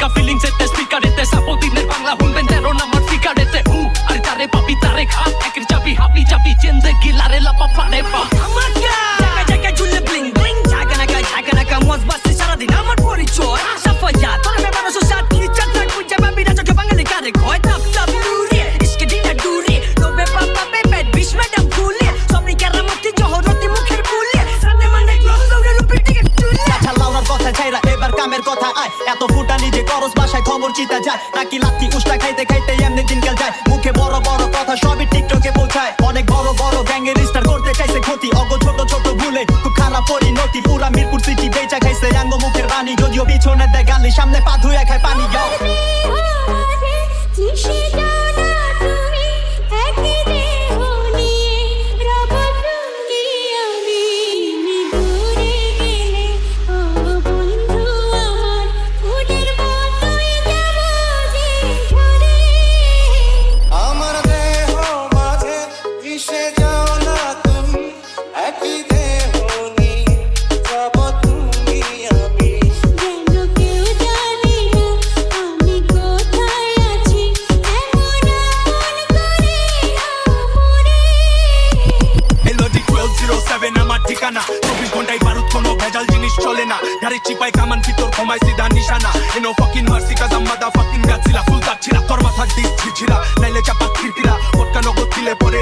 Pika feelings এতে স্পিকারেতে সাপোদিনের বাংলা হুনবেন তেরো number ফিকারেতে হু আর তারে পাপি তারে খা একের চাপি হাপি চাপি চেন্দে গিলারে লাপা পারে পা আমার জায়গায় জায়গায় ঝুলে ব্লিং ব্লিং জায়গা না গায় জায়গা না গায় মজ বাসে সারাদিন আমার পরিচয় আশা ফাজা তোর মে মানুষের সাথে চার থাক বুঝে বাবি না চোখে বাঙালি কারে কয় তাপ তাপ দূরে ইসকে ডিনা দূরে লোবে পাপা পে বিশ ম্যাডাম ভুলে সমনি কেরা জহরতি মুখের ভুলে সামনে মানে ক্লোজ দৌড়ে রূপে টিকে চুলে কথা লাউরার কথা ছাইরা এবার কামের কথা আয় চিতা যায়। নাকি লাথি উষ্টা খাইতে খাইতে এমনি দিনকাল যায়। মুখে বড় বড় কথা সবই টিকটকে পৌঁছায়। অনেক বড় বড় ব্যাঙ্গের স্টার করতে চাইছে ক্ষতি। অগ ছোট ছোট ভুলে খুব খারাপ পরিণতি। পুরা মিরপুর সিটি বেচা খাইছে রাঙ্গ মুখের বাণী। যদিও পিছনে দেয় গালি, সামনে পা ধুয়ে খায় পানি যাও ঠিকানা চব্বিশ ঘন্টায় বারুদ কোনো ভেজাল জিনিস চলে না গাড়ি চিপাই কামান ভিতর কমাই সিধা নিশানা এনো ফাকিন মার্সি কাজাম মাদা ফাকিন ফুল তাচ্ছিলা তোর মাথার দিস ছিছিলা নাইলে চাপা খিরকিরা ওটকা নগদ দিলে পরে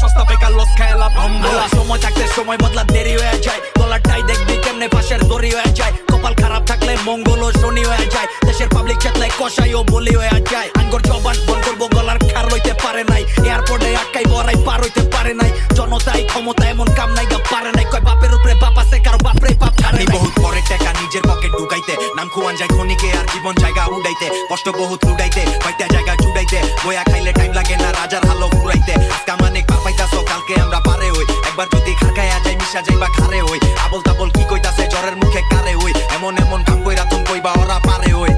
সস্তা বেকার লস খেলা ভম্বলা সময় থাকতে সময় বদলা দেরি হয়ে যায়। ডলারটাই দেখবি কেমনে পাশের দড়ি হয়ে যায়। কপাল খারাপ থাকলে মঙ্গল ও শনি হয়ে যায়। দেশের পাবলিক চেতলে কষাই ও বলি হয়ে যায়। আঙ্গর জবান বন করব গলার খার লইতে পারে নাই। এয়ারপোর্টে আটকাই বড়াই পার হইতে পারে নাই। জনতাই ক্ষমতা এমন কাম নাই গা পারে নাই। কয় বাপের উপরে বাপ আছে কারও বাপরে বাপ ছাড়ে নাই। বহুত পরে টাকা নিজের পকেট ঢুকাইতে। নাম খুয়ান যায় খনিকে আর জীবন জায়গা উড়াইতে। কষ্ট বহুত উড়াইতে কয়টা জায়গা জুড়াইতে। বয়া খাইলে টাইম লাগে না রাজার হালো একবার যদি খারকায়া যাই মিশা যাইবা খারে ওই। আবল তাবল কি কইতাছে, জ্বরের মুখে কারে ওই। এমন এমন কাম কইরা তুম কইবা ওরা পারে ওই।